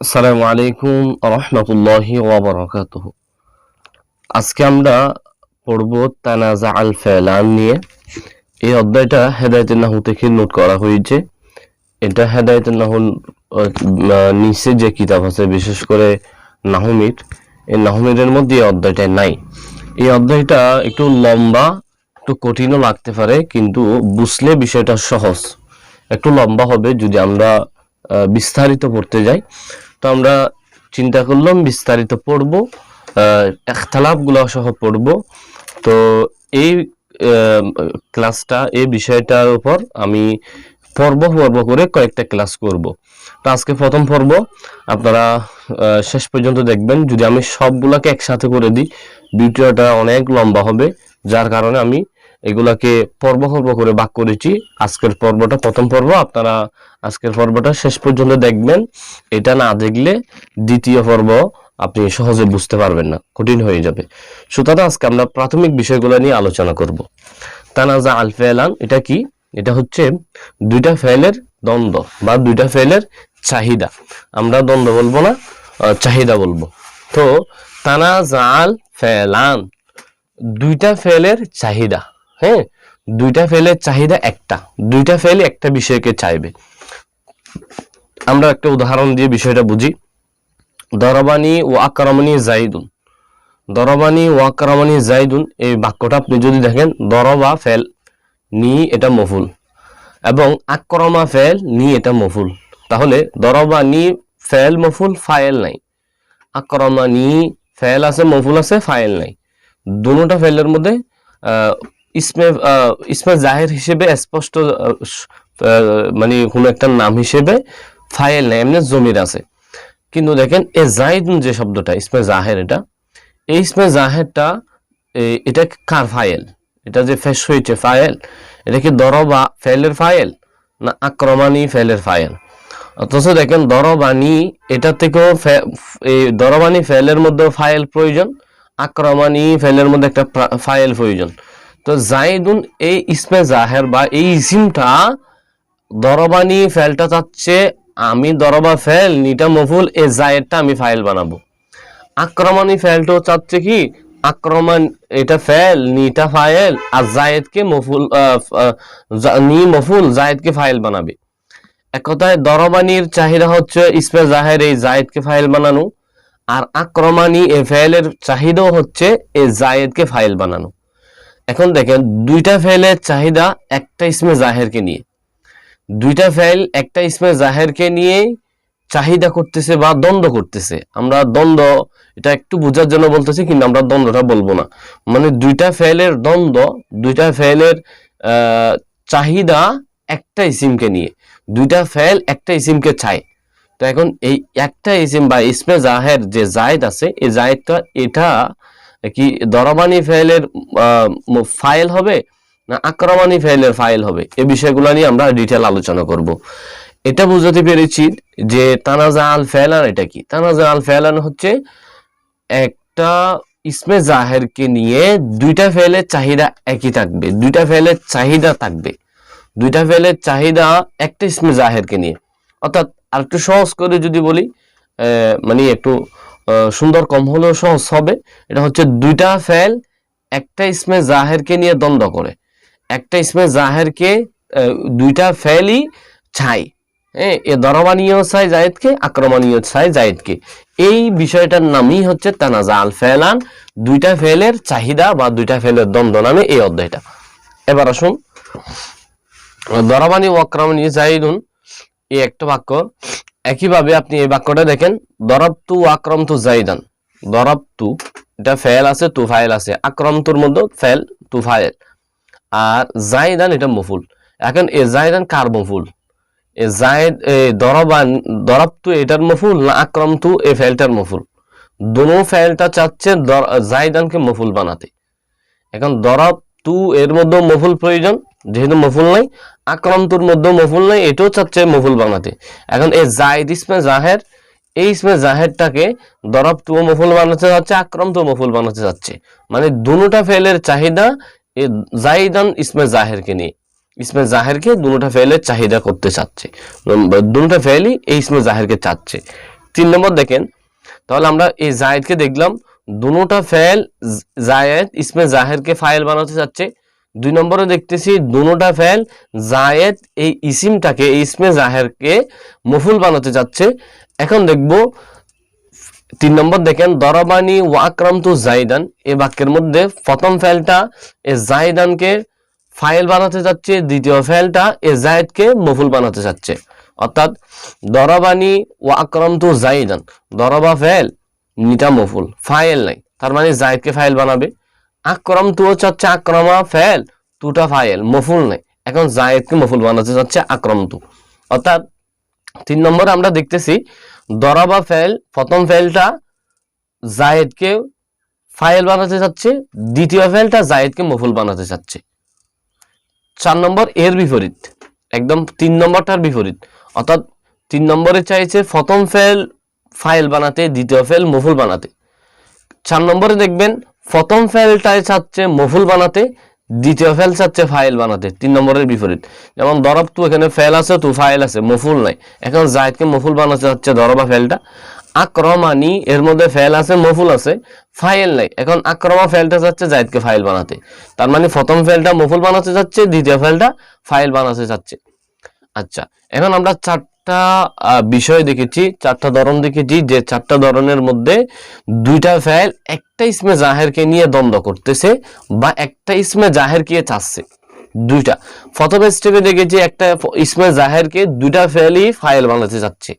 আসসালামু আলাইকুম রহমতুল্লাহি ওবরাকাত আজকে আমরা পড়ব তানাজা আল ফেলান নিয়ে। এই অধ্যায়টা হেদায়তের নাহু থেকে নোট করা হয়েছে। এটা হেদায়তের নাহু আহ, নিচে যে কিতাব আছে বিশেষ করে নাহমির এই নাহমিরের মধ্যে এই অধ্যায়টা নাই। এই অধ্যায়টা একটু লম্বা একটু কঠিনও লাগতে পারে কিন্তু বুঝলে বিষয়টা সহজ। একটু লম্বা হবে যদি আমরা বিস্তারিত পড়তে যাই। তো আমরা চিন্তা করলাম, বিস্তারিত পড়ব একতালাপগুলো সহ পড়ব। তো এই ক্লাসটা, এই বিষয়টার উপর আমি পর্ব পর্ব করে কয়েকটা ক্লাস করব। তো আজকে প্রথম পর্ব, আপনারা শেষ পর্যন্ত দেখবেন, যদি আমি সবগুলোকে একসাথে করে দিই, ভিডিওটা অনেক লম্বা হবে, যার কারণে আমি এগুলাকে পর্ব পর্ব করে ভাগ করেছি। আজকের পর্বটা প্রথম পর্ব, আপনারা আজকের পর্বটা শেষ পর্যন্ত দেখবেন। এটা না দেখলে দ্বিতীয় পর্ব আপনি সহজে বুঝতে পারবেন না, কঠিন হয়ে যাবে। সুতরাং আজকে আমরা প্রাথমিক বিষয়গুলো নিয়ে আলোচনা করব। তানাজা আল ফেলান, এটা কি? এটা হচ্ছে দুইটা ফেলের দ্বন্দ্ব বা দুইটা ফেলের চাহিদা। আমরা দ্বন্দ্ব বলব না চাহিদা বলব। তো তানাজা আল ফেলান, দুইটা ফেলের চাহিদা। হ্যাঁ দুইটা ফেলের চাহিদা একটা। দুইটা ফেল একটা বিষয়কে চাইবে। আমরা একটা উদাহরণ দিয়ে বিষয়টা বুঝি। দরবানি ও আকরামানি জাইদুন দরবানি ও আকরামানি জাইদুন এই বাক্যটা আপনি যদি দেখেন, দরবা ফেল নি এটা মফুল। এবং আক্রমা ফেল নি এটা মফুল। তাহলে দরবা নি ফেল মফুল ফাইল নাই। আক্রমা, নি ফেল আছে, মফুল আছে ফাইল নাই। দুটোটা ফেলের মধ্যে ইসমে ইসমে জাহের হিসেবে স্পষ্ট মানে কোনো একটা নাম হিসেবে ফাইল নাই, এমনি জমির আছে। কিন্তু দেখেন, এ জাহিদুন যে শব্দটা, ইসমে জাহের এটা, এই ইসমে জাহেরটা এটা কার ফাইল? এটা যে ফেস হয়েছে ফাইল, এটা কি দরবা ফেলের ফাইল, না আক্রমানি ফেলের ফাইল? অথচ দেখেন, দরবানি এটা থেকেও এই দরবানি ফেলের মধ্যে ফাইল প্রয়োজন, আক্রমানি ফেলের মধ্যে একটা ফাইল প্রয়োজন। তো জাইদুন এই ইসমে জাহের বা এই ইসিমটা দরবানি ফেলটা চাচ্ছে, আমি দরবা ফেল, নিটা মফুল, এ জায়েরটা আমি ফাইল বানাবো। আক্রমণী ফেলটাও চাচ্ছে কি? আক্রমণ, এটা ফেল, নিটা ফাইল, আর জায়েদকে মফুল নি মফুল, জায়েদকে ফাইল বানাবে। এক কথায় দরবানির চাহিদা হচ্ছে ইসমে জাহের এই জায়েদকে ফাইল বানানো, আর আক্রমণী এ ফেলের চাহিদাও হচ্ছে এ জায়েদকে ফাইল বানানো। এখন দেখেন, দুইটা ফেলের চাহিদা একটা ইসমে জাহেরকে নিয়ে। দুইটা ফেল একটা ইসমে জাহেরকে নিয়ে চাহিদা করতেছে বা দ্বন্দ্ব করতেছে। আমরা দ্বন্দ্ব, এটা একটু বোঝার জন্য বলতেছি কিন্তু আমরা দ্বন্দ্বটা বলব না। মানে দুইটা ফেলের দ্বন্দ্ব, দুইটা ফেলের চাহিদা একটা ইসিমকে নিয়ে। দুইটা ফেল একটা ইসিমকে চায়। তো এখন এই একটা ইসিম বা ইসমে জাহের যে জায়েদ আছে, এই জায়েদটা এটা কি দরবানি ফেলের ফাইল হবে না আক্রমণী ফাইলের ফাইল হবে? এই বিষয়গুলো নিয়ে আমরা ডিটেল আলোচনা করব। এটা বুঝতে পেরেছি যে তানাজা আল ফেলান এটা কি? তানাজা আল ফেলান হচ্ছে একটা ইসমে জাহেরকে নিয়ে দুইটা ফেলের চাহিদা একই থাকবে। দুইটা ফেলের চাহিদা থাকবে। দুইটা ফেলের চাহিদা একটা ইসমে জাহেরকে নিয়ে। অর্থাৎ আর একটু সহজ করে যদি বলি মানে একটু সুন্দর কম হলেও সহজ হবে। এটা হচ্ছে দুইটা ফেল, একটা ইসমে জাহেরকে নিয়ে দ্বন্দ্ব করে। একটা ইসমে জাহেরকে দুইটা ফেলই ছাই। হ্যাঁ এ দরবানীয় ছাই জায়েদকে, আক্রমণীয় ছাই জায়েদকে। এই বিষয়টার নামই হচ্ছে তানাজা আল ফেলান। দুইটা ফেলের চাহিদা বা দুইটা ফেলের দ্বন্দ্ব নামে এই অধ্যায়টা। এবার আসুন। দরবানি ও আক্রমণী জাইদুন এই একটা বাক্য। একইভাবে আপনি এই বাক্যটা দেখেন, দরবতু আক্রমতু জাইদান। দরবতু, এটা ফেল আছে, তু ফাইল আছে। আক্রমতুর মধ্যে ফেল, তু ফাইল। আর জাইদান, এটা মফুল। এখন এ জাইদান কার মফুল? এ জায়দ এ দরবান, দরবতু এটার মফুল না আক্রম আক্রমতু এ ফেলটার মফুল? দোনো ফেলটা চাচ্ছে জাইদানকে মফুল বানাতে। এখন দরব তু এর মধ্যেও মফুল প্রয়োজন, যেহেতু মফুল নাই আক্রমতুর মধ্যেও মফুল নাই, এটাও চাচ্ছে মফুল বানাতে এখন এই জায়দ ইসমে জাহের, এই ইসমে জাহেরটাকে দরব টু মফুল বানাতে যাচ্ছে, আক্রান্ত মফুল বানাতে যাচ্ছে। মানে দুটা ফেলের চাহিদা জাইদান ইসমে জাহেরকে নিয়ে। ইসমে জাহেরকে দুটা ফেলের চাহিদা করতে চাচ্ছে। দুটা ফেলই এই ইসমে জাহেরকে চাচ্ছে। তিন নম্বর দেখেন, তাহলে আমরা এই জায়েদকে দেখলাম, দুটা ফেল জায়েদ ইসমে জাহেরকে ফাইল বানাতে চাচ্ছে দুই নম্বরে দেখতেছি দুটা ফেল জায়েদ এই ইসিমটাকে, এই ইসমে জাহেরকে মফুল বানাতে চাচ্ছে এখন দেখব, তিন নম্বর দেখেন, দরবানি ওয়াকরাম তু জাইদান এই বাক্যের মধ্যে প্রথম ফেলটা এ জাইদানকে ফাইল বানাতে যাচ্ছে, দ্বিতীয় ফেলটা এ জায়েদকে মফুল বানাতে চাচ্ছে অর্থাৎ দরবানি ও আকরম তু জাইদান, দরবা ফেল নিটা মফুল, ফাইল নাই, তার মানে জায়েদকে ফাইল বানাবে। আক্রম তু চাচ্ছে আক্রমা ফেল, তুটা ফাইল মফুল নেই। এখন জায়েদকে মফুল বানাতে চাচ্ছে আক্রম তু। অর্থাৎ তিন নম্বরে আমরা দেখতেছি দরাবা ফেল, প্রথম ফেলটা জায়েদকে ফাইল বানাতে চাচ্ছে, দ্বিতীয় ফেলটা জায়েদকে মফুল বানাতে চাচ্ছে। চার নম্বর এর বিপরীত, একদম তিন নম্বরটার বিপরীত। অর্থাৎ তিন নম্বরে চাইছে প্রথম ফেল ফাইল বানাতে, দ্বিতীয় ফেল মফুল বানাতে। চার নম্বরে দেখবেন প্রথম ফেলটায় চাচ্ছে মফুল বানাতে, দ্বিতীয় ফেল চাচ্ছে ফাইল বানাতে, তিন নম্বরের বিপরীত। যেমন দরব, তু এখানে ফেল আছে, তু ফাইল আছে, মফুল নাই। এখন জায়দকে মফুল বানাতে চাচ্ছে দরবা ফেলটা। আক্রমানি, এর মধ্যে ফেল আছে, মফুল আছে ফাইল নাই। এখন আক্রমা ফেলটা চাচ্ছে জায়দকে ফাইল বানাতে। তার মানে প্রথম ফেলটা মফুল বানাতে চাচ্ছে, দ্বিতীয় ফেলটা ফাইল বানাতে চাচ্ছে। আচ্ছা এখন আমরা চারটা বিষয় দেখেছি, চারটা ধরন দেখেছি, যে চারটা ধরনের মধ্যে দুইটা ফেল একটা ইসমে জাহেরকে নিয়ে দ্বন্দ্ব করতেছে বা একটা ইসমে জাহেরকে চাচ্ছে, দুইটা। প্রথম স্টেপে দেখেছি একটা ইসমে জাহেরকে দুইটা ফেলই ফাইল বানাতে চাচ্ছে।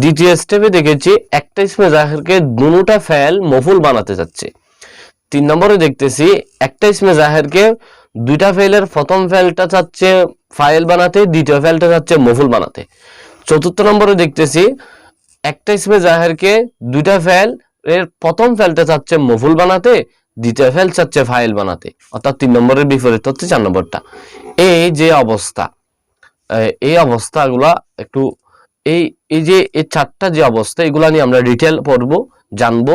দ্বিতীয় স্টেপে দেখেছি একটা ইসমে জাহেরকে দুটা ফেল মফুল বানাতে চাচ্ছে। তিন নম্বরে দেখতেছি একটা ইসমে জাহেরকে দুইটা ফেলের প্রথম ফেলটা চাচ্ছে ফাইল বানাতে, দ্বিতীয় ফেলটা চাচ্ছে মফুল বানাতে। চতুর্থ নম্বরে দেখতেছি, একটা ইসমে জাহেরকে দুইটা ফেল, এর প্রথম ফেলটা চাচ্ছে মফুল বানাতে, দ্বিতীয় ফেল চাচ্ছে ফাইল বানাতে, অর্থাৎ তিন নম্বরের বিপরীত হচ্ছে চার নম্বরটা। এই যে অবস্থা এই অবস্থাগুলা একটু, এই এই যে, এই চারটা যে অবস্থা, এগুলা নিয়ে আমরা ডিটেল পড়ব, জানব।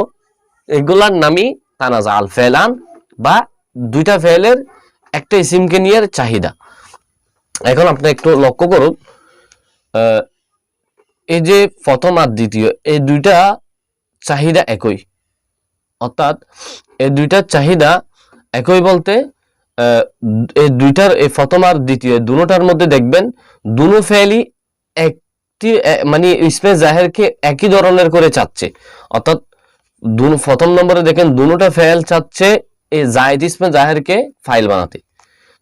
এগুলার নামই তানাজা আল ফেলান বা দুইটা ফেলের একটা ইসিমকে নিয়ে চাহিদা। এখন আপনি একটু লক্ষ্য করুন এই যে প্রথম আর দ্বিতীয়, এই দুইটা চাহিদা একই। অর্থাৎ এই দুইটার চাহিদা একই বলতে এই দুইটার, এই প্রথম আর দ্বিতীয় দুটার মধ্যে দেখবেন দুনো ফেলই একটি মানে স্পেস জাহেরকে একই ধরনের করে চাচ্ছে। অর্থাৎ প্রথম নম্বরে দেখেন দুটা ফেল চাচ্ছে এই জায়দ ইসমে জাহেরকে ফাইল বানাতে।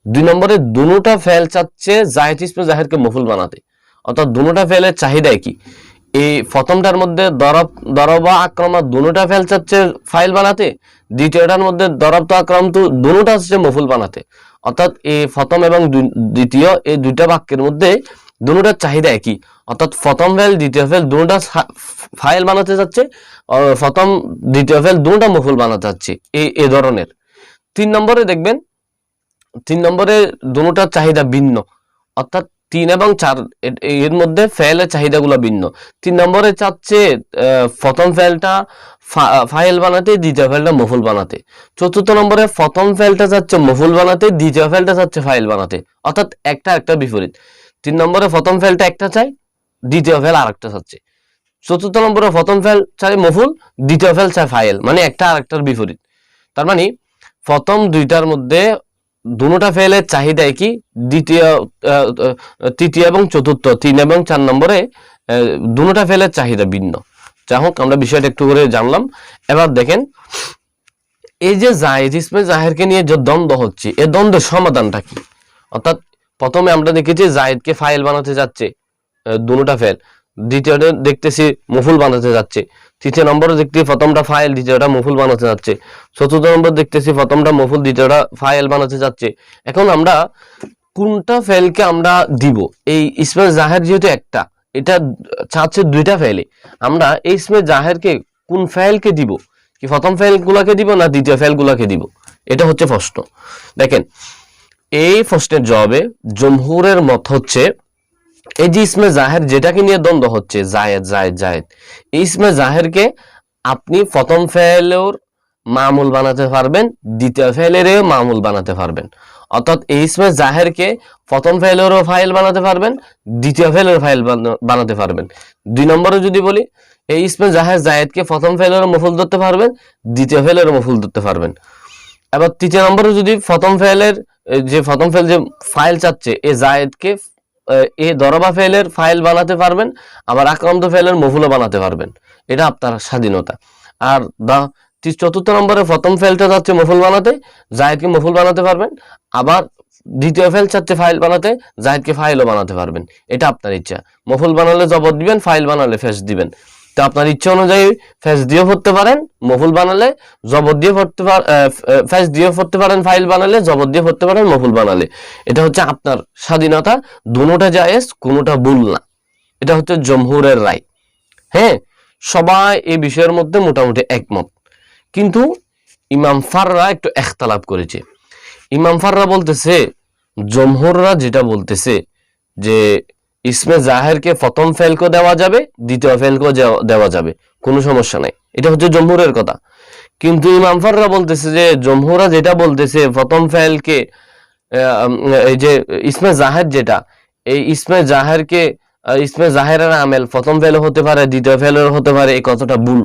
দুই নম্বরে দুটা ফেল চাচ্ছে জায়দ ইসমে জাহেরকে মফুল বানাতে। অর্থাৎ দুটা ফেলের চাহিদা কি এই প্রথমটার মধ্যে দরব দরব আক্রমা দুটা ফেল চাচ্ছে ফাইল বানাতে, দ্বিতীয়টার মধ্যে দরব তো আক্রম তো দুটা হচ্ছে মফুল বানাতে। অর্থাৎ এই প্রথম এবং দ্বিতীয় এই দুইটা বাক্যের মধ্যে দুটার চাহিদা একই। অর্থাৎ প্রথম ফেল, দ্বিতীয় ফেল দুটা ফাইল বানাতে যাচ্ছে, আর প্রথম, দ্বিতীয় ফেল দুটা মফুল বানাতে যাচ্ছে, এই এই ধরনের। তিন নম্বরে দেখবেন, তিন নম্বরে দুটার চাহিদা ভিন্ন। অর্থাৎ তিন এবং চার এর মধ্যে ফেলের চাহিদাগুলো ভিন্ন। তিন নম্বরে চাচ্ছে প্রথম ফেলটা ফাইল বানাতে, দ্বিতীয় ফেলটা মফুল বানাতে। চতুর্থ নম্বরে প্রথম ফেলটা চাচ্ছে মফুল বানাতে, দ্বিতীয় ফেলটা চাচ্ছে ফাইল বানাতে। অর্থাৎ একটা একটা বিপরীত। তিন নম্বরে প্রথম ফেলটা একটা চাই, দ্বিতীয় ফেল আরেকটা চাচ্ছে চতুর্থ নম্বরে প্রথম ফেল চাই মফুল, দ্বিতীয় ফেল চাই ফাইল মানে একটা আরেকটার বিপরীত। তার মানে প্রথম দুইটার মধ্যে দুটা ফেলের চাহিদা কি দ্বিতীয় তৃতীয় এবং চতুর্থ, তিন এবং চার নম্বরে দুটা ফেলের চাহিদা ভিন্ন। যাই হোক, আমরা বিষয়টা একটু করে জানলাম। এবার দেখেন, এই যে জায়েদ ইসমে জাহেরকে নিয়ে যে দ্বন্দ্ব হচ্ছে এই দ্বন্দ্বের সমাধানটা কি? অর্থাৎ প্রথমে আমরা দেখেছি জায়েদকে ফাইল বানাতে যাচ্ছে দুটা ফেল দ্বিতীয়টা দেখতেছি মফুল বানাতে যাচ্ছে। তৃতীয় নম্বরে দেখতেছি প্রথমটা ফাইল দ্বিতীয়টা মফুল বানাতে যাচ্ছে। চতুর্থ নম্বর দেখতেছি প্রথমটা মফুল, দ্বিতীয়টা ফাইল বানাতে যাচ্ছে। এখন আমরা কোনটা ফেলকে আমরা দিব? এই ইসমে জাহের যেহেতু একটা, এটা চাচ্ছে দুইটা ফেলে আমরা এই ইসমে জাহেরকে কোন ফাইলকে দিব? কি প্রথম ফাইল গুলাকে দিব না দ্বিতীয় ফাইল গুলাকে দিব? এটা হচ্ছে প্রশ্ন। দেখেন, এই প্রশ্নের জবাবে জমহুরের মত হচ্ছে এই যে ইসমে জাহের যেটাকে নিয়ে দ্বন্দ্ব হচ্ছে, জায়েদ জায়েদ জায়েদ ইসমে জাহেরকে আপনি প্রথম ফেলের মামুল বানাতে পারবেন, দ্বিতীয় ফেলেরও মামুল বানাতে পারবেন। অর্থাৎ এই ইসমে জাহেরকে প্রথম ফেলেরও ফাইল বানাতে পারবেন, দ্বিতীয় ফেলের ফাইল বানাতে পারবেন। দুই নম্বরে যদি বলি, এই ইসমে জাহের জায়েদকে প্রথম ফেলের মফুল ধরতে পারবেন, দ্বিতীয় ফেলের মফুল ধরতে পারবেন। এবার তৃতীয় নম্বরে যদি প্রথম ফেলের যে প্রথম ফেল যে ফাইল চাচ্ছে এই জায়েদকে আহ, এ দরবা ফেলের ফাইল বানাতে পারবেন আবার আক্রান্ত ফেলের মফুলও বানাতে পারবেন। এটা আপনার স্বাধীনতা। আর দা চতুর্থ নম্বরে প্রথম ফেলটা যাচ্ছে মফুল বানাতে জাহেদকে মফুল বানাতে পারবেন। আবার দ্বিতীয় ফেল চাচ্ছে ফাইল বানাতে জায়েদকে ফাইলও বানাতে পারবেন। এটা আপনার ইচ্ছা। মফুল বানালে জবর দিবেন ফাইল বানালে ফেস দিবেন। তো আপনার ইচ্ছা অনুযায়ী ফেস দিয়ে পড়তে পারেন, মফুল বানালে জবর দিয়ে পড়তে ফেস দিয়ে পড়তে পারেন ফাইল বানালে জবর দিয়ে পড়তে পারেন, মফুল বানালে। এটা হচ্ছে আপনার স্বাধীনতা দুটোটা জায়েজ, কোনোটা ভুল না। এটা হচ্ছে জমহুরের রায়। হ্যাঁ সবাই এই বিষয়ের মধ্যে মোটামুটি একমত। কিন্তু ইমাম ফাররা একটু একতালাপ করেছে। ইমাম ফাররা বলতেছে, জমহুররা যেটা বলতেছে যে ইসমে জাহেরকে প্রথম ফেলকো দেওয়া যাবে, দ্বিতীয় ফেলকো দেওয়া যাবে। কোনো সমস্যা নাই। এটা হচ্ছে জমহুরের কথা। কিন্তু ইমাম ফাররা বলতেছে যে জমহুরা যেটা বলতেছে, প্রথম ফেলকে এই যে ইসমে জাহের যেটা, এই ইসমে জাহেরকে ইসমে জাহেরের আমেল প্রথম ফেল হতে পারে, দ্বিতীয় ফেলের হতে পারে, এই কথাটা ভুল।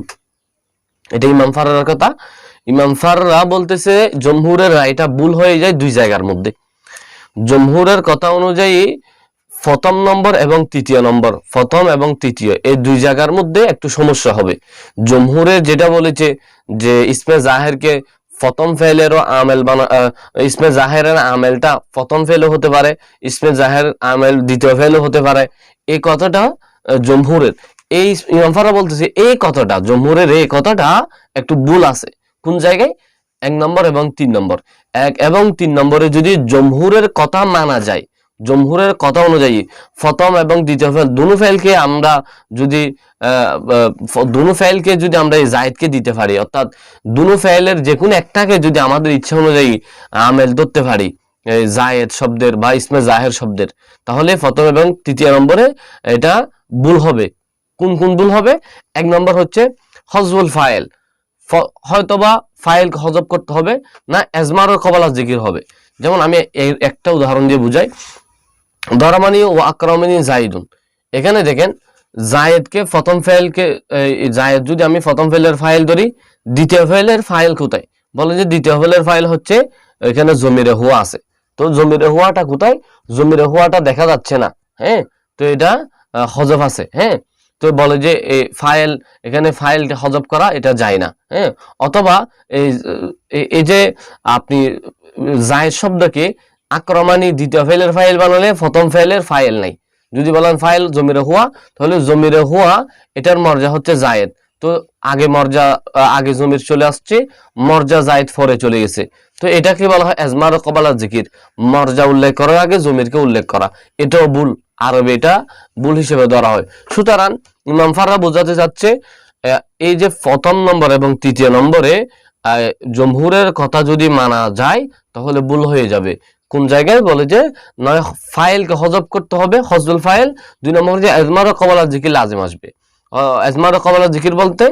এটা ইমাম ফারার কথা। ইমাম ফাররা বলতেছে, জমহুরের রায়টা ভুল হয়ে যায় দুই জায়গার মধ্যে। জমহুরের কথা অনুযায়ী প্রথম নম্বর এবং তৃতীয় নম্বর, প্রথম এবং তৃতীয়, এই দুই জায়গার মধ্যে একটু সমস্যা হবে। জমহুরের যেটা বলেছে যে ইসমে জাহেরকে প্রথম ফেলেরও আমেল বানা ইসমে জাহেরের আমেলটা প্রথম ফেলও হতে পারে, ইসমে জাহের আমেল দ্বিতীয় ফেলও হতে পারে। এই কথাটা জমহুরের, এই ইমাম ফারা বলতেছে এই কথাটা, জমহুরের এই কথাটা একটু ভুল আছে। কোন জায়গায়? এক নম্বর এবং তিন নম্বর। এক এবং তিন নম্বরে যদি জমহুরের কথা মানা যায় জমহুরের কথা অনুযায়ী প্রথম এবং দ্বিতীয় ফেল দুনো ফেলকে আমরা যদি দুনো ফেলকে যদি আমরা এই জায়েদকে দিতে পারি, অর্থাৎ দুনো ফেলের যে কোনো একটাকে যদি আমাদের ইচ্ছা অনুযায়ী আমেল ধরতে পারি জায়েদ শব্দের বা ইসমে জাহের শব্দের, তাহলে প্রথম এবং তৃতীয় নম্বরে এটা ভুল হবে। কোন কোন ভুল হবে? এক নম্বর হচ্ছে হজবুল ফাইল। ফ- হয়তোবা ফাইল হজব করতে হবে না, এজমার কবালা জিকির হবে। যেমন আমি একটা উদাহরণ দিয়ে বুঝাই। দরামানি ও আক্রমণী জাইদুন। এখানে দেখেন, জায়েদকে প্রথম ফাইলকে জায়েদ যদি আমি প্রথম ফাইলের ফাইল ধরি, দ্বিতীয় ফাইলের ফাইল কোথায়? বলে যে দ্বিতীয় ফাইলের ফাইল হচ্ছে এখানে জমিরে হুয়া আছে। তো জমিরে হুয়াটা কোথায়? জমিরে হুয়াটা দেখা যাচ্ছে না হ্যাঁ? তো এটা হজব আছে হ্যাঁ? তো বলে যে এই ফাইল এখানে ফাইলটা হজব করা, এটা যায় না হ্যাঁ? অথবা এই- এই যে আপনি জায়েদ শব্দকে আক্রমণী দ্বিতীয় ফাইলের ফাইল বানালে প্রথম ফাইলের ফাইল নাই। যদি বলেন ফাইল জমিরে হুয়া, তাহলে জমিরে হুয়া, এটার মর্যা হচ্ছে জায়েদ। তো আগে মর্যা আগে জমির চলে আসছে, মর্যা জায়েদ পরে চলে গেছে। তো এটাকে বলা হয় এজমার কবালা জিকির। মর্যা উল্লেখ করার আগে জমিরকে উল্লেখ করা। এটাও ভুল। আরবে এটা ভুল হিসেবে ধরা হয়। সুতরাং ইমাম ফাররা বোঝাতে চাচ্ছে এই যে প্রথম নম্বর এবং তৃতীয় নম্বরে জমহুরের কথা যদি মানা যায়, তাহলে ভুল হয়ে যাবে। কোন জায়গায় বলে যে, নয়, ফাইলকে হজব করতে হবে হজবুল ফাইল। দুই নম্বর যে, এজমার কবালা জিকির লাজিম আসবে। এজমার কবালা জিকির বলতে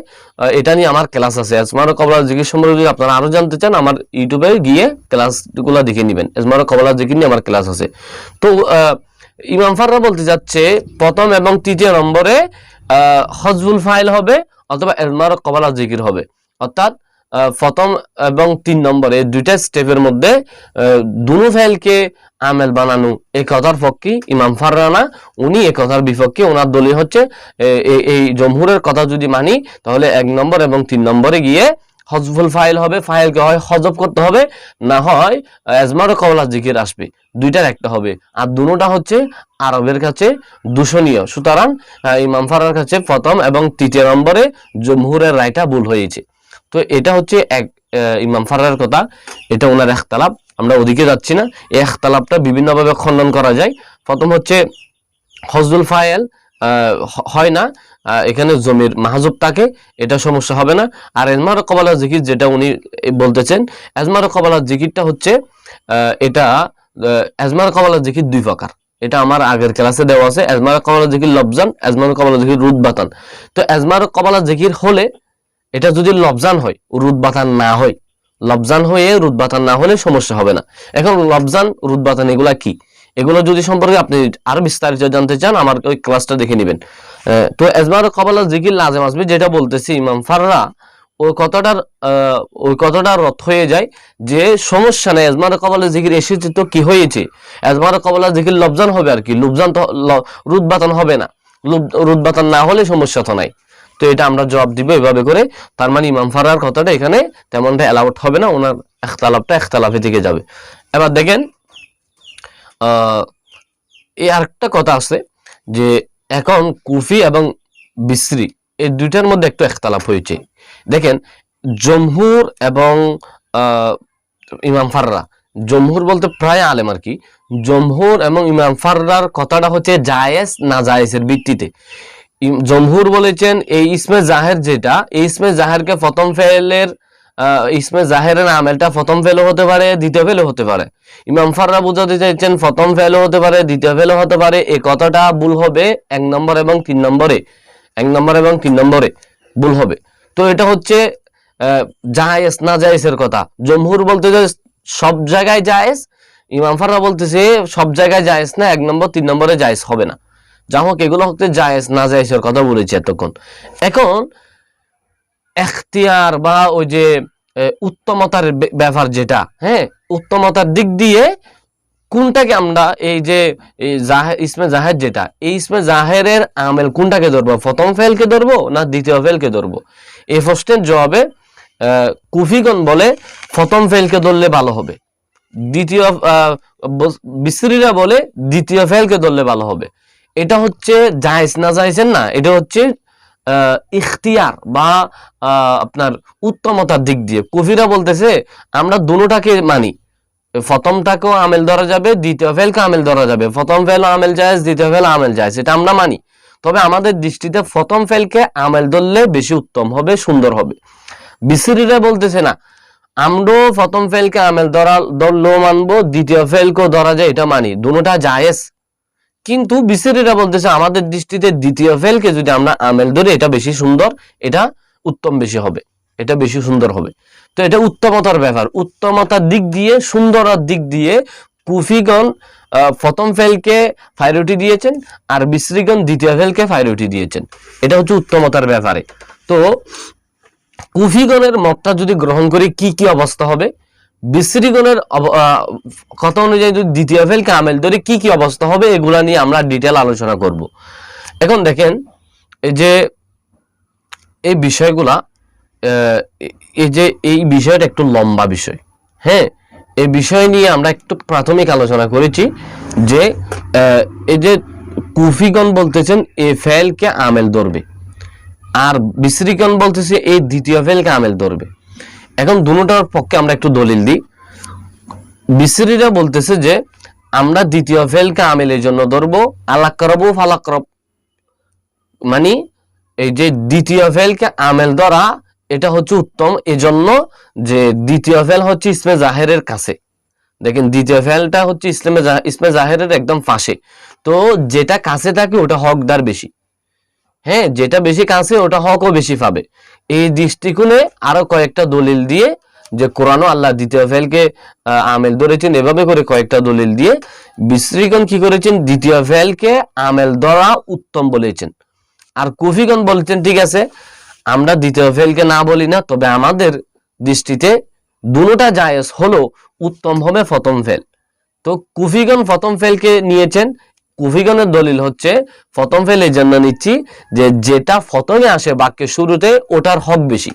এটা নিয়ে আমার ক্লাস আছে। এজমার কবালা জিকির সম্পর্কে যদি আপনারা আরও জানতে চান, আমার ইউটিউবে গিয়ে ক্লাসগুলো দেখে নেবেন। এজমার কবালা জিকির নিয়ে আমার ক্লাস আছে। তো ইমাম ফাররা বলতে যাচ্ছে, প্রথম এবং তৃতীয় নম্বরে হজবুল ফাইল হবে অথবা এজমার কবালা জিকির হবে। অর্থাৎ প্রথম এবং তিন নম্বরে দুইটা স্টেপের মধ্যে দুনো ফাইলকে আমেল বানানো এই কথার পক্ষে ইমাম ফাররানা, উনি এই কথার বিপক্ষে ওনার দলীয় হচ্ছে, এ- এ- এই জমহুরের কথা যদি মানি, তাহলে এক নম্বর এবং তিন নম্বরে গিয়ে হজফুল ফাইল হবে, ফাইলকে হয় হজব করতে হবে, না হয় এজমার ও কবলা জিকির আসবে দুইটার একটা হবে। আর দুটোটা হচ্ছে আরবের কাছে দূষণীয়। সুতরাং ইমাম ফারার কাছে প্রথম এবং তৃতীয় নম্বরে জমহুরের রায়টা ভুল হয়েছে। তো এটা হচ্ছে এক ইমাম ফারার কথা। এটা ওনার একতালাপ আমরা ওদিকে যাচ্ছি না। এই একতালাপটা বিভিন্নভাবে খণ্ডন করা যায়। প্রথম হচ্ছে হজদুল ফায়েল হয় না। এখানে জমির মাহাজুব থাকে। এটা সমস্যা হবে না। আর এজমার কবালা জিকির যেটা উনি বলতেছেন এজমার কবালা জিকিরটা হচ্ছে এটা এজমার কবালা জিকির দুই প্রকার। এটা আমার আগের ক্লাসে দেওয়া আছে। এজমার কবালা জিকির লবজান এজমার কবালা জিকির রুদ বাতান তো এজমার কবালা জিকির হলে এটা যদি লবজান হয় রুদ বাতান না হয় লবজান হয়ে রুদ বাতান না হলে সমস্যা হবে না। এখন লবজান রুদ বাতান এগুলা কি? এগুলো যদি সম্পর্কে আপনি আরও বিস্তারিত জানতে চান আমার ওই ক্লাসটা দেখে নেবেন। তো এজমার কবালা জিকির লাজেম আসবে যেটা বলতেছি ইমাম ফাররা ওই কথাটার আহ, ওই কথাটার রথ হয়ে যায় যে সমস্যা নেই এজমার কবালা জিকির এসেছে তো কি হয়েছে? এজমার কবালা জিকির লবজান হবে আর কি লুবজান তো রুদবাতন হবে না। রুদবাতন না হলে সমস্যা তো নাই। তো এটা আমরা জবাব দিব এভাবে করে। তার মানে ইমাম ফারার কথাটা এখানে তেমনটা অ্যালাউড হবে না, ওনার একতালাপটা একতালাফের দিকে যাবে। এবার দেখেন এই আরেকটা কথা আছে যে এখন কুফি এবং বিসরি এই দুইটার মধ্যে একটু একতালাপ হয়েছে। দেখেন, জমহুর এবং ইমাম ফাররা, জমহুর বলতে প্রায় আলেম আর কি, জমহুর এবং ইমাম ফাররার কথাটা হচ্ছে জায়েজ না জায়েজের ভিত্তিতে। জমহুর বলেছেন, এই ইসমে জাহের যেটা, এই ইসমে জাহেরকে প্রথম ফেলের ইসমে জাহেরের আমেলটা প্রথম ফেলও হতে পারে, দ্বিতীয় ফেলও হতে পারে। ইমাম ফাররা বুঝাতে চাইছেন, প্রথম ফেলও হতে পারে, দ্বিতীয় ফেলও হতে পারে এই কথাটা ভুল হবে এক নম্বর এবং তিন নম্বরে, এক নম্বর এবং তিন নম্বরে ভুল হবে। তো এটা হচ্ছে জায়েজ না জায়েজের কথা। জমহুর বলতে সব জায়গায় জায়েজ, ইমাম ফাররা বলতেছে সব জায়গায় জায়েজ না, এক নম্বর, তিন নম্বরে জায়েজ হবে না। যা হোক এগুলো হচ্ছে জায়েজ, না জায়েজের কথা বলেছি এতক্ষণ। এখন, এখতিয়ার বা ওই যে উত্তমতার ব্যাপার যেটা হ্যাঁ? উত্তমতার দিক দিয়ে কোনটাকে আমরা এই যে ইসমে জাহের যেটা, এই ইসমে জাহেরের আমেল কোনটাকে ধরবো? প্রথম ফেলকে ধরবো না দ্বিতীয় ফেলকে ধরবো? এই প্রশ্নের জবাবে কুফিগণ বলে প্রথম ফেলকে ধরলে ভালো হবে। দ্বিতীয় বস- বলে দ্বিতীয় ফেলকে ধরলে ভালো হবে। এটা হচ্ছে জায়েজ না জায়েজের না, এটা হচ্ছে ইখতিয়ার বা আপনার উত্তমতার দিক দিয়ে। কফিরা বলতেছে, আমরা দুটাকে মানি। প্রথমটাকেও আমেল ধরা যাবে, দ্বিতীয় ফেলকে আমেল ধরা যাবে। প্রথম ফেল আমেল জায়েজ, দ্বিতীয় ফেল আমেল জায়েজ, এটা আমরা মানি। তবে আমাদের দৃষ্টিতে প্রথম ফেলকে আমেল ধরলে বেশি উত্তম হবে, সুন্দর হবে। বিসিরিরা বলতেছে না, আমরাও প্রথম ফেলকে আমেল ধরা, ধরলেও মানবো, দ্বিতীয় ফেলকেও ধরা যায়, এটা মানি। দুটোটা জায়েজ। কিন্তু বিসিরিরা বলতেছে, আমাদের দৃষ্টিতে দ্বিতীয় ফেলকে যদি আমরা আমেল ধরি, এটা বেশি সুন্দর, এটা উত্তম বেশি হবে, এটা বেশি সুন্দর হবে। তো এটা উত্তমতার ব্যাপার। উত্তমতার দিক দিয়ে, সুন্দরার দিক দিয়ে কুফিগণ প্রথম ফেলকে ফাইরুটি দিয়েছেন, আর বিশ্রীগণ দ্বিতীয় ফেলকে ফাইরুটি দিয়েছেন। এটা হচ্ছে উত্তমতার ব্যাপারে। তো কুফিগণের মতটা যদি গ্রহণ করি, কি কি অবস্থা হবে? বিশ্রীগণের কথা অনুযায়ী যদি দ্বিতীয় ফেলকে আমেল ধরি কি কি অবস্থা হবে, এগুলা নিয়ে আমরা ডিটেল আলোচনা করব। এখন দেখেন, এই যে এই বিষয়গুলা এই যে এই বিষয়টা একটু লম্বা বিষয় হ্যাঁ? এই বিষয় নিয়ে আমরা একটু প্রাথমিক আলোচনা করেছি যে এই যে কুফিগণ বলতেছেন, এ ফেলকে আমেল ধরবে। আর বিশ্রীগণ বলতেছে, এই দ্বিতীয় ফেলকে আমেল ধরবে। এখন দুটোটার পক্ষে আমরা একটু দলিল দিই। বিশ্রীরা বলতেছে যে, আমরা দ্বিতীয় ফেলকে আমেলের জন্য ধরবো, আলাক করব ফালাক করব মানে এই যে দ্বিতীয় ফেলকে আমেল ধরা, এটা হচ্ছে উত্তম। এজন্য যে দ্বিতীয় ফেল হচ্ছে ইসমে জাহেরের কাছে। দেখেন, দ্বিতীয় ফেলটা হচ্ছে ইসলামে ইসমে জাহেরের একদম পাশে। তো যেটা কাছে থাকে, ওটা হকদার বেশি। হ্যাঁ যেটা বেশি কাছে, ওটা হকও বেশি পাবে। এই দৃষ্টিকোণে আরও কয়েকটা দলিল দিয়ে যে কোরআনও আল্লাহ দ্বিতীয় ফেলকে আমেল ধরেছেন, এভাবে করে কয়েকটা দলিল দিয়ে বিশ্রীগণ কি করেছেন? দ্বিতীয় ফেলকে আমেল ধরা উত্তম বলেছেন। আর কুফিগণ বলেছেন, ঠিক আছে, আমরা দ্বিতীয় ফেলকে না বলি না, তবে আমাদের দৃষ্টিতে দুটোটা জায়েজ হলো, উত্তম হবে প্রথম ফেল। তো কুফিগণ প্রথম ফেলকে নিয়েছেন কুফিগণের দলিল হচ্ছে, প্রথম ফেল এই জন্য নিচ্ছি, যে যেটা ফতমে আসে বাক্যের শুরুতে, ওটার হক বেশি।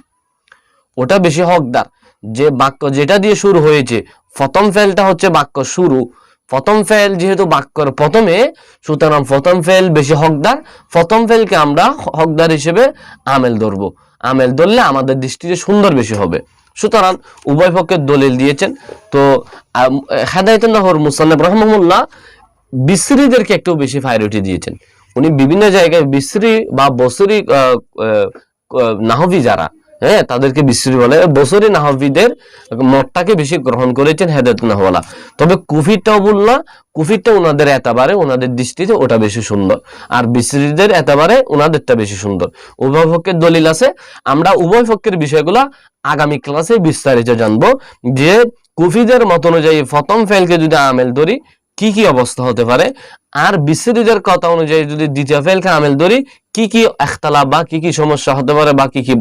ওটা বেশি হকদার। যে বাক্য যেটা দিয়ে শুরু হয়েছে, প্রথম ফেলটা হচ্ছে বাক্য শুরু। প্রথম ফেল যেহেতু বাক্যর প্রথমে, সুতরাং প্রথম ফেল বেশি হকদার। প্রথম ফেলকে আমরা হকদার হিসেবে আমেল ধরবো। আমেল ধরলে আমাদের দৃষ্টিতে সুন্দর বেশি হবে। সুতরাং উভয় পক্ষের দলিল দিয়েছেন। তো হেদায়তুল্লাহর মুসান্নব রহমুল্লাহ বিশ্রীদেরকে একটু বেশি প্রায়োরিটি দিয়েছেন। উনি বিভিন্ন জায়গায় বিশ্রী বা বসরি নাহবি যারা হ্যাঁ তাদেরকে বিশ্রী বলে। বসরি নাহবিদের মতটাকে বেশি গ্রহণ করেছেন হেদায়ত নাহওয়ালা তবে কুফিরটাও বললা কুফিরটা ওনাদের এতবারে ওনাদের দৃষ্টিতে ওটা বেশি সুন্দর। আর বিশ্রীদের এতবারে ওনাদেরটা বেশি সুন্দর। উভয় পক্ষের দলিল আছে। আমরা উভয় পক্ষের বিষয়গুলা আগামী ক্লাসে বিস্তারিত জানব। যে কুফিদের মত অনুযায়ী প্রথম ফেলকে যদি আমেল ধরি কি কি অবস্থা হতে পারে? আর বিসিরিদের কথা অনুযায়ী যদি দ্বিতীয় ফেল কামেল ধরি, কি কি একতলা বা কি কি সমস্যা হতে পারে বা কি কি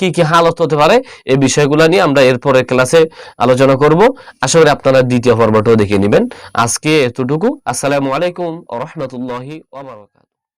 কি কি হালত হতে পারে, এই বিষয়গুলো নিয়ে আমরা এরপরে ক্লাসে আলোচনা করব। আশা করি আপনারা দ্বিতীয় পর্বটাও দেখে নেবেন। আজকে এতটুকু। আসসালামু আলাইকুম রহমতুল্লাহি ওয়া বারাকাতুহু।